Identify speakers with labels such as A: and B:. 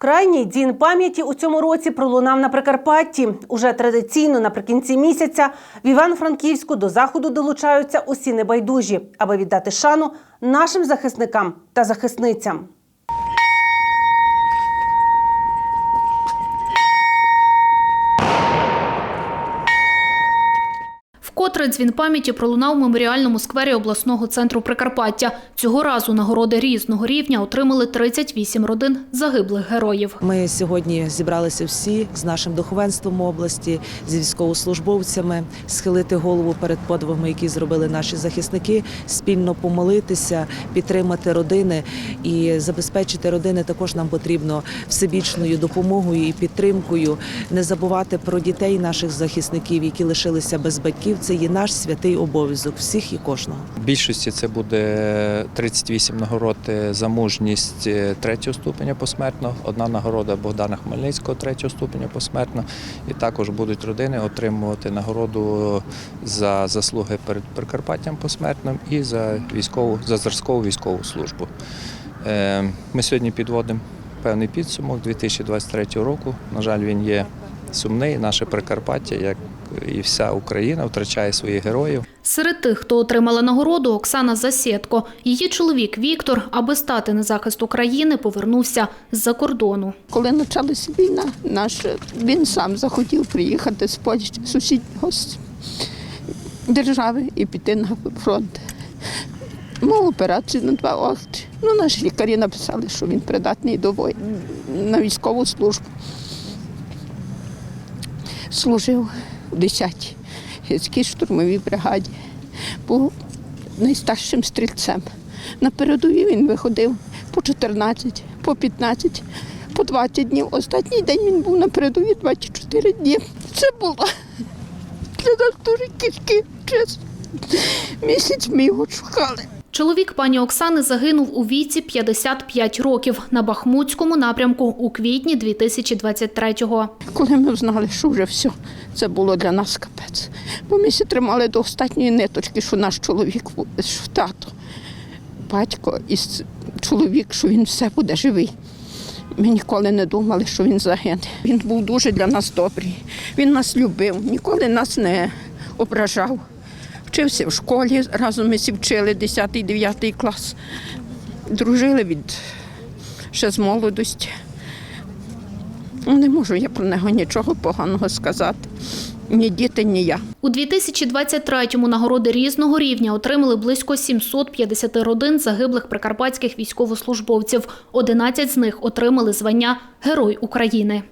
A: Крайній дін пам'яті у цьому році пролунав на Прикарпатті. Уже традиційно наприкінці місяця в Івано-Франківську до заходу долучаються усі небайдужі, аби віддати шану нашим захисникам та захисницям.
B: Вкотре дзвін пам'яті пролунав у меморіальному сквері обласного центру Прикарпаття. Цього разу нагороди різного рівня отримали 38 родин загиблих героїв.
C: Ми сьогодні зібралися всі з нашим духовенством області, з військовослужбовцями, схилити голову перед подвигами, які зробили наші захисники, спільно помолитися, підтримати родини і забезпечити родини. Також нам потрібно всебічною допомогою і підтримкою. Не забувати про дітей наших захисників, які лишилися без батьків. Це є наш святий обов'язок всіх і кожного.
D: В більшості це буде 38 нагород е, за мужність е, третього ступеня посмертно, одна нагорода Богдана Хмельницького третього ступеня посмертно. І також будуть родини отримувати нагороду за заслуги перед Прикарпаттям посмертним і за військову за зразкову військову службу. Е, Ми сьогодні підводимо певний підсумок 2023 року. На жаль, він є сумний. Наше Прикарпаття, як і вся Україна, втрачає своїх героїв.
B: Серед тих, хто отримала нагороду, Оксана Засєтко. Її чоловік Віктор, аби стати на захист України, повернувся з-за кордону.
E: Коли почалася війна, наш, він сам захотів приїхати з Польщі, сусіднього держави і піти на фронт. Мав операцію на два окти. Ну, наші лікарі написали, що він придатний до вой... на військову службу. Служив у 10-й гірській штурмовій бригаді. Був найстаршим стрільцем. На передовій він виходив по 14, по 15, по 20 днів. Останній день він був на передовій 24 дні. Це було для нас дуже кільки час. Місяць ми його шукали.
B: Чоловік пані Оксани загинув у віці 55 років на Бахмутському напрямку у квітні 2023-го.
E: Коли ми знали, що вже все, це було для нас капець. Бо ми всі тримали до останньої ниточки, що наш чоловік, що тато, батько і чоловік, що він все буде живий. Ми ніколи не думали, що він загине. Він був дуже для нас добрий. Він нас любив, ніколи нас не ображав. Вчився в школі, разом ми всі вчили 10-9 клас. Дружили від ще з молодості. Ну, Не можу я про нього нічого поганого сказати. Ні діти, ні я.
B: У 2023-му нагороди різного рівня отримали близько 750 родин загиблих прикарпатських військовослужбовців. 11 з них отримали звання Герой України.